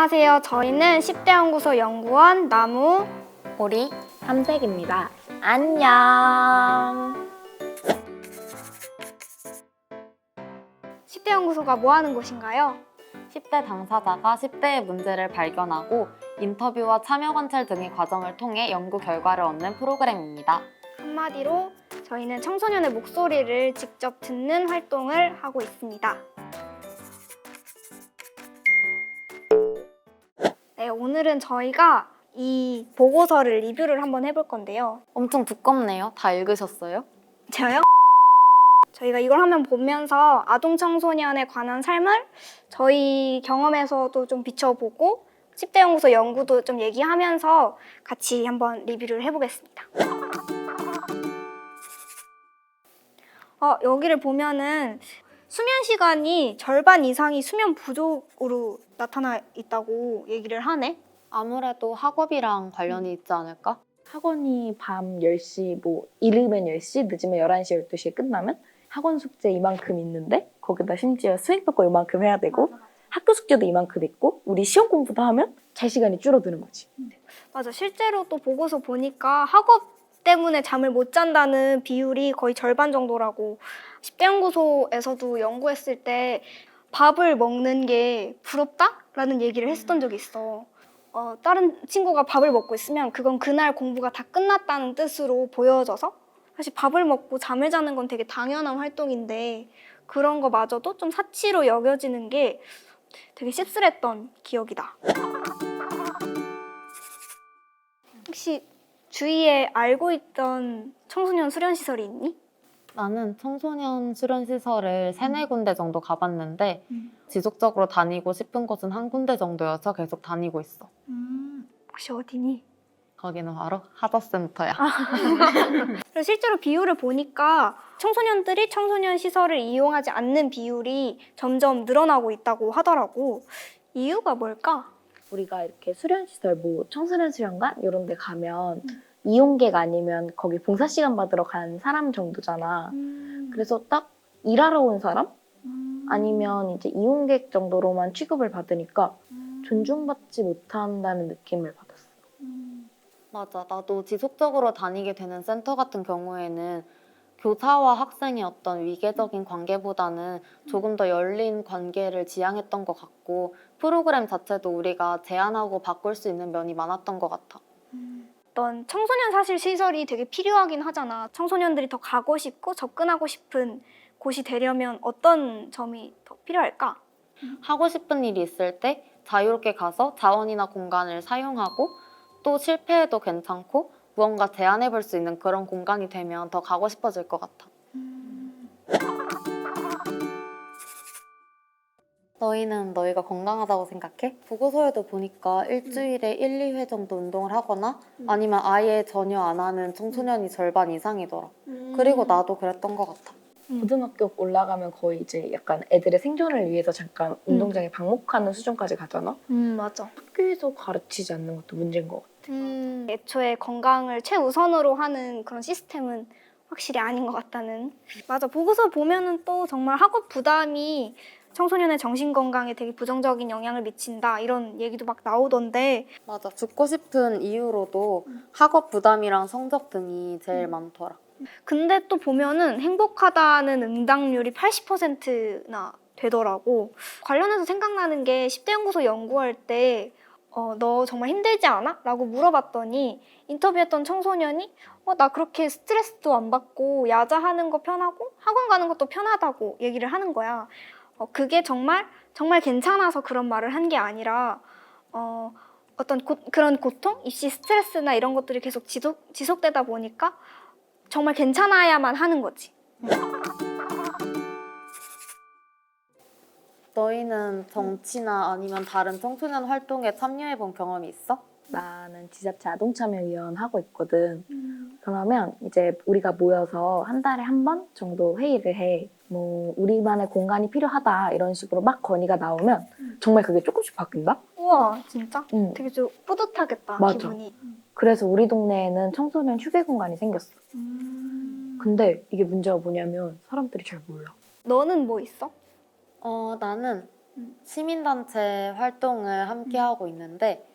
안녕하세요. 저희는 10대 연구소 연구원 나무 우리 삼색입니다. 안녕. 10대 연구소가 뭐 하는 곳인가요? 10대 당사자가 10대의 문제를 발견하고 인터뷰와 참여 관찰 등의 과정을 통해 연구 결과를 얻는 프로그램입니다. 한마디로 저희는 청소년의 목소리를 직접 듣는 활동을 하고 있습니다. 네, 오늘은 저희가 이 보고서를 리뷰를 한번 해볼 건데요. 엄청 두껍네요. 다 읽으셨어요? 저요? 저희가 이걸 하면 보면서 아동 청소년에 관한 삶을 저희 경험에서도 좀 비춰보고 10대 연구소 연구도 좀 얘기하면서 같이 한번 리뷰를 해보겠습니다. 어, 여기를 보면은 수면 시간이 절반 이상이 수면 부족으로 나타나 있다고 얘기를 하네. 아무래도 학업이랑 관련이 있지 않을까? 학원이 밤 10시, 뭐 이르면 10시, 늦으면 11시, 12시에 끝나면 학원 숙제 이만큼 있는데 거기다 심지어 수행평가 이만큼 해야 되고 학교 숙제도 이만큼 있고 우리 시험 공부도 하면 잘 시간이 줄어드는 거지. 맞아. 실제로 또 보고서 보니까 학업 때문에 잠을 못 잔다는 비율이 거의 절반 정도라고 10대 연구소에서도 연구했을 때 밥을 먹는 게 부럽다라는 얘기를 했었던 적이 있어. 어, 다른 친구가 밥을 먹고 있으면 그건 그날 공부가 다 끝났다는 뜻으로 보여져서 사실 밥을 먹고 잠을 자는 건 되게 당연한 활동인데 그런 거마저도 좀 사치로 여겨지는 게 되게 씁쓸했던 기억이다. 혹시 주위에 알고 있던 청소년 수련 시설이 있니? 나는 청소년 수련 시설을 세네 군데 정도 가봤는데 지속적으로 다니고 싶은 곳은 한 군데 정도여서 계속 다니고 있어. 혹시 어디니? 거기는 바로 하더센터야. 그리고 실제로 비율을 보니까 청소년들이 청소년 시설을 이용하지 않는 비율이 점점 늘어나고 있다고 하더라고. 이유가 뭘까? 우리가 이렇게 수련시설, 뭐 청소년 수련관 이런 데 가면 이용객 아니면 거기 봉사 시간 받으러 간 사람 정도잖아. 그래서 딱 일하러 온 사람? 아니면 이제 이용객 정도로만 취급을 받으니까 존중받지 못한다는 느낌을 받았어. 맞아. 나도 지속적으로 다니게 되는 센터 같은 경우에는 교사와 학생의 어떤 위계적인 관계보다는 조금 더 열린 관계를 지향했던 것 같고 프로그램 자체도 우리가 제안하고 바꿀 수 있는 면이 많았던 것 같아. 어떤 청소년 사실 시설이 되게 필요하긴 하잖아. 청소년들이 더 가고 싶고 접근하고 싶은 곳이 되려면 어떤 점이 더 필요할까? 하고 싶은 일이 있을 때 자유롭게 가서 자원이나 공간을 사용하고 또 실패해도 괜찮고 무언가 제안해 볼 수 있는 그런 공간이 되면 더 가고 싶어질 것 같아. 너희는 너희가 건강하다고 생각해? 보고서에도 보니까 일주일에 1, 2회 정도 운동을 하거나 아니면 아예 전혀 안 하는 청소년이 절반 이상이더라. 그리고 나도 그랬던 것 같아. 고등학교 올라가면 거의 이제 약간 애들의 생존을 위해서 잠깐 운동장에 방목하는 수준까지 가잖아. 음 맞아. 학교에서 가르치지 않는 것도 문제인 것 같아. 음, 애초에 건강을 최우선으로 하는 그런 시스템은 확실히 아닌 것 같다는. 맞아. 보고서 보면은 또 정말 학업 부담이 청소년의 정신 건강에 되게 부정적인 영향을 미친다 이런 얘기도 막 나오던데 맞아. 죽고 싶은 이유로도 학업 부담이랑 성적 등이 제일 많더라. 근데 또 보면은 행복하다는 응답률이 80%나 되더라고. 관련해서 생각나는 게 10대 연구소 연구할 때 어, 너 정말 힘들지 않아? 라고 물어봤더니 인터뷰했던 청소년이 어, 나 그렇게 스트레스도 안 받고 야자하는 거 편하고 학원 가는 것도 편하다고 얘기를 하는 거야. 어, 그게 정말 정말 괜찮아서 그런 말을 한 게 아니라 어, 어떤 고, 그런 고통, 입시 스트레스나 이런 것들이 계속 지속, 지속되다 보니까 정말 괜찮아야만 하는 거지. 너희는 정치나 아니면 다른 청소년 활동에 참여해 본 경험이 있어? 나는 지자체 아동참여위원 하고 있거든. 그러면 이제 우리가 모여서 한 달에 한 번 정도 회의를 해. 뭐 우리만의 공간이 필요하다 이런 식으로 막 건의가 나오면 정말 그게 조금씩 바뀐다. 우와, 진짜? 응. 되게 좀 뿌듯하겠다, 맞아. 기분이. 그래서 우리 동네에는 청소년 휴게 공간이 생겼어. 음. 근데 이게 문제가 뭐냐면 사람들이 잘 몰라. 너는 뭐 있어? 어, 나는 음. 시민단체 활동을 함께 하고 있는데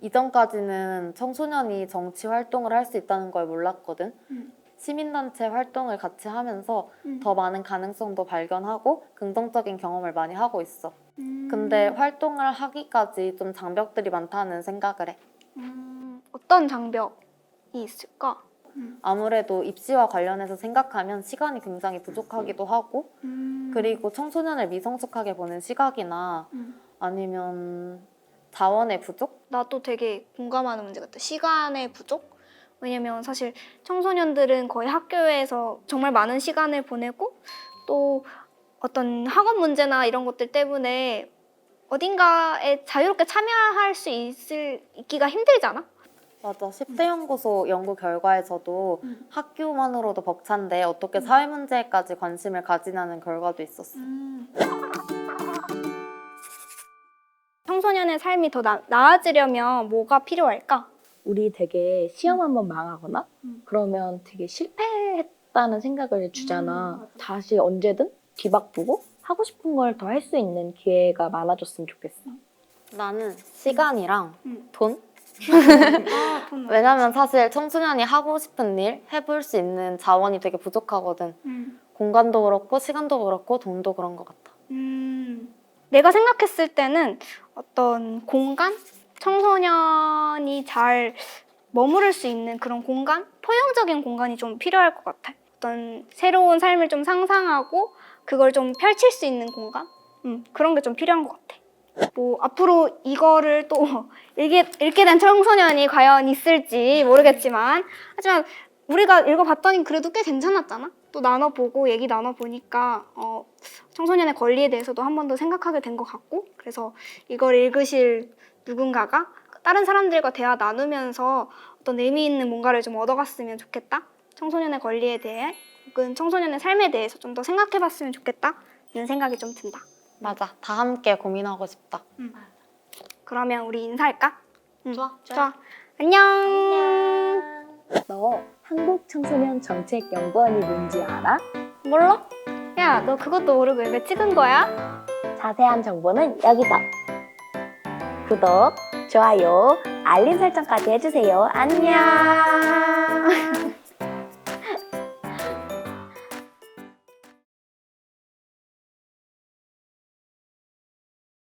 이전까지는 청소년이 정치 활동을 할 수 있다는 걸 몰랐거든. 음. 시민단체 활동을 같이 하면서 음. 더 많은 가능성도 발견하고 긍정적인 경험을 많이 하고 있어. 음. 근데 활동을 하기까지 좀 장벽들이 많다는 생각을 해. 음, 어떤 장벽이 있을까? 아무래도 입시와 관련해서 생각하면 시간이 굉장히 부족하기도 하고 음. 그리고 청소년을 미성숙하게 보는 시각이나 음. 아니면 자원의 부족? 나도 되게 공감하는 문제 같아. 시간의 부족? 왜냐면 사실 청소년들은 거의 학교에서 정말 많은 시간을 보내고 또 어떤 학업 문제나 이런 것들 때문에 어딘가에 자유롭게 참여할 수 있을 있기가 힘들잖아. 맞아. 10대 연구소 연구 결과에서도 음. 학교만으로도 벅찬데 어떻게 사회 문제에까지 관심을 가지냐는 결과도 있었어. 청소년의 삶이 더 나, 나아지려면 뭐가 필요할까? 우리 되게 시험 한번 망하거나 음. 그러면 되게 실패했다는 생각을 주잖아. 음. 다시 언제든 뒤바꾸고 하고 싶은 걸 더 할 수 있는 기회가 많아졌으면 좋겠어. 나는 시간이랑 음. 돈? 아, 돈. 왜냐면 사실 청소년이 하고 싶은 일 해볼 수 있는 자원이 되게 부족하거든. 음. 공간도 그렇고 시간도 그렇고 돈도 그런 것 같아. 음, 내가 생각했을 때는 어떤 공간? 청소년이 잘 머무를 수 있는 그런 공간? 포용적인 공간이 좀 필요할 것 같아. 어떤 새로운 삶을 좀 상상하고 그걸 좀 펼칠 수 있는 공간? 음, 그런 게 좀 필요한 것 같아. 뭐 앞으로 이거를 또 읽게, 읽게 된 청소년이 과연 있을지 모르겠지만 하지만 우리가 읽어봤더니 그래도 꽤 괜찮았잖아. 또 나눠보고 얘기 나눠보니까 어, 청소년의 권리에 대해서도 한 번 더 생각하게 된 것 같고 그래서 이걸 읽으실 누군가가 다른 사람들과 대화 나누면서 어떤 의미 있는 뭔가를 좀 얻어갔으면 좋겠다. 청소년의 권리에 대해 혹은 청소년의 삶에 대해서 좀 더 생각해봤으면 좋겠다. 이런 생각이 좀 든다. 맞아. 다 함께 고민하고 싶다. 그러면 우리 인사할까? 응. 좋아, 좋아. 안녕. 너 한국 청소년 정책 연구원이 뭔지 알아? 몰라? 야, 너 그것도 모르고 왜 찍은 거야? 자세한 정보는 여기다. 구독, 좋아요, 알림 설정까지 해주세요. 안녕.